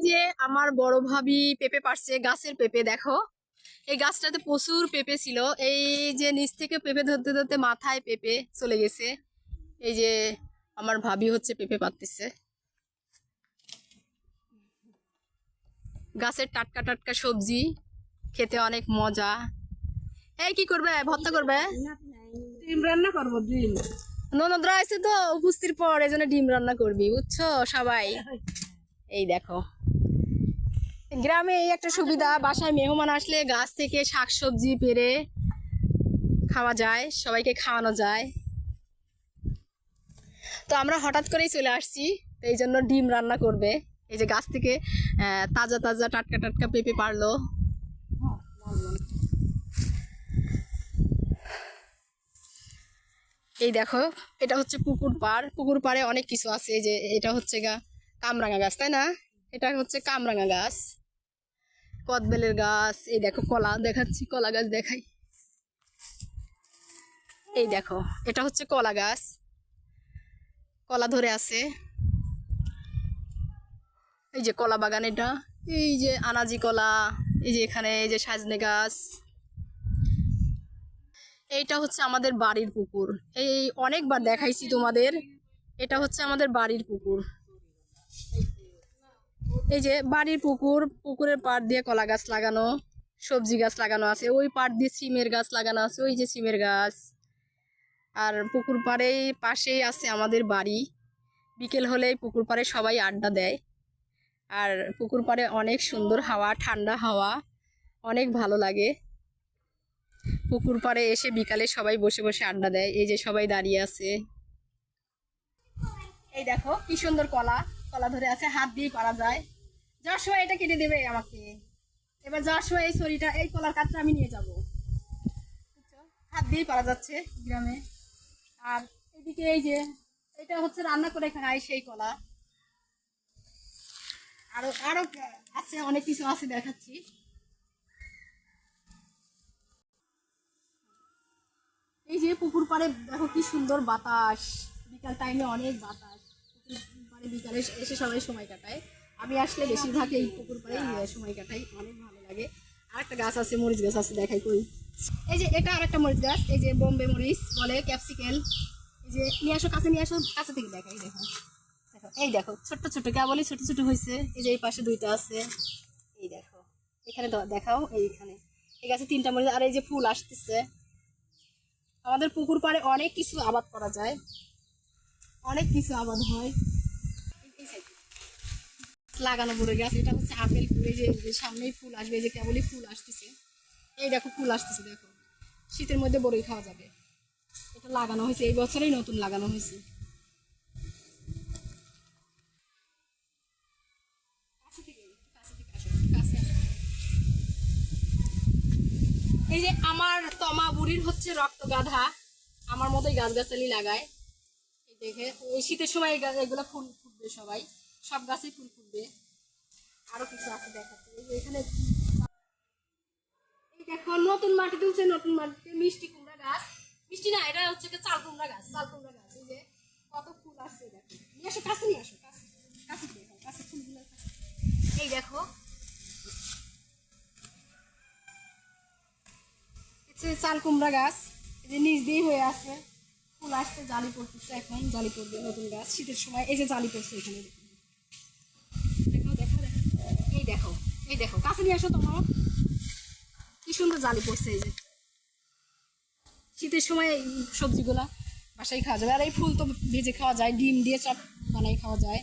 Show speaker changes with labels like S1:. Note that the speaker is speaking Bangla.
S1: যে আমার বড় ভাবি পেঁপে পারছে গাছের পেঁপে দেখো। এই গাছটাতে প্রচুর পেঁপে ছিল। এই যে নিচ থেকে পেঁপে ধরতে ধরতে মাথায় পেঁপে চলে গেছে। এই যে আমার ভাবি হচ্ছে পেঁপে পাততেছে গাছের টাটকা টাটকা সবজি খেতে অনেক মজা। এই কি করবে? ভর্তা করবে?
S2: ডিম রান্না করব ডিম।
S1: ননদরা আছে তো উপস্থির পর এই জন্য ডিম রান্না করবি বুঝছ? সবাই। এই দেখো। গ্রামে এই একটা সুবিধা, বাসায় মেহমান আসলে গাছ থেকে শাকসবজি পেরে খাওয়া যায়, সবাইকে খাওয়ানো যায়। তো আমরা হঠাৎ করেই চলে আসছি এই জন্য ডিম রান্না করবে। এই যে গাছ থেকে তাজা তাজা টাটকা টাটকা পেঁপে পারল। এই দেখো, এটা হচ্ছে পুকুর পাড়। পুকুর পাড়ে অনেক কিছু আছে যে এটা হচ্ছে গা কামরাঙা গাছ, তাই না? এটা হচ্ছে কামরাঙা গাছ। কদবেলের গাছ, এই দেখো কলা, দেখাচ্ছি কলা গাছ দেখাই। এই দেখো, এটা হচ্ছে কলা গাছ। কলা ধরে আছে। এই যে কলা বাগান এটা, এই যে আনাজি কলা, এই যে এখানে, এই যে সাজনে গাছ। এইটা হচ্ছে আমাদের বাড়ির পুকুর। এই অনেকবার দেখাইছি তোমাদের, এটা হচ্ছে আমাদের বাড়ির পুকুর। এই যে বাড়ির পুকুর, পুকুরের পাড় দিয়ে কলা গাছ লাগানো, সবজি গাছ লাগানো আছে, ওই পাড় দিয়ে সিমের গাছ লাগানো আছে, ওই যে সিমের গাছ। আর পুকুর পাড়েই পাশেই আছে আমাদের বাড়ি। বিকেল হলেই পুকুর পাড়ে সবাই আড্ডা দেয়। আর পুকুর পাড়ে অনেক সুন্দর হাওয়া, ঠান্ডা হাওয়া, অনেক ভালো লাগে। পুকুর পাড়ে এসে বিকালে সবাই বসে বসে আড্ডা দেয়, এই যে সবাই দাঁড়িয়ে আছে। এই দেখো, কি সুন্দর কলা। কলা ধরে আছে, হাত দিয়ে করা যায়। সময় এটা কেটে দেবে আমাকে। এবার সময় এই ছড়িটা, এই কলার কাঠটা আমি নিয়ে যাব। হাত দিয়েই করা যাচ্ছে গ্রামে। আর এদিকে এই যে, এটা হচ্ছে রান্না করে খাই সেই কলা। আরও আরও আছে, অনেক কিছু আছে দেখাচ্ছি। এই যে পুকুর পাড়ে দেখো কি সুন্দর বাতাস। বিকাল টাইমে অনেক বাতাস। পাড়ে বিকালে এসে- সবাই সময় কাটায়। আমি আসলে বেশিরভাগ এই পুকুর পাড়েই সময় কাটাই, অনেক ভালো লাগে। আর একটা গাছ আছে, মরিচ গাছ আছে, দেখাই কই এই যে এটা আর একটা মরিচ গাছ, এই যে বোম্বে মরিচ বলে ক্যাপসিকেল এই যে নিয়ে আসো, কাছে নিয়ে আসো, কাছে থেকে দেখাই, দেখো। দেখো, এই দেখো, ছোট্ট ছোট্ট কেবলই ছোট ছোট হয়েছে এই যে এই পাশে দুইটা আছে। এই দেখো, এখানে দেখাও, এইখানে। এই গাছে তিনটা মরিচ, আর এই যে ফুল আসতেছে। আমাদের পুকুর পাড়ে অনেক কিছু আবাদ করা যায়। অনেক কিছু আবাদ হয়। লাগানো বড় গাছ। এটা হচ্ছে আপেল ফুল, এই যে সামনেই ফুল আসবে, এই যে কেবলই ফুল আসতেছে। এই দেখো, ফুল আসতেছে, দেখো। শীতের মধ্যে বড়ই খাওয়া যাবে। এটা লাগানো হয়েছে, এই বছরেই নতুন লাগানো হয়েছে। এই যে আমার তমা বুড়ির হচ্ছে রক্ত গাধা, আমার মতোই গাছগাছালি লাগায়। দেখে, এই শীতের সময় এগুলো ফুল ফুটবে সবাই। সব গাছে ফুল ফুটবে। আরও কিছু আছে দেখাচ্ছে এখানে দেখো, নতুন মাটি তুলছে নতুন মাটিতে মিষ্টি কুমড়া গাছ। মিষ্টি না, এটা হচ্ছে চাল কুমড়া গাছ, চাল কুমড়া গাছ। এই যে কত ফুল আসছে দেখো নিয়ে আসো, কাছে নিয়ে আসো, কাছে। কাছে ফুলগুলো এই দেখো। চাল কুমড়া গাছ যে নিচ দিয়ে হয়ে আছে। ফুল আসছে, জালি পড়তেছে এখন, জালি পড়বে নতুন গাছ। শীতের সময় এই যে জালি পড়ছে এখানে দেখো দেখো দেখো এই দেখো এই দেখো, কাছে নিয়ে আসো তোমার। কি সুন্দর জালি পড়ছে এই যে। শীতের সময় এই সবজিগুলা বাসায় খাওয়া যাবে। আর এই ফুল তো ভেজে খাওয়া যায়, ডিম দিয়ে চপ বানাই খাওয়া যায়।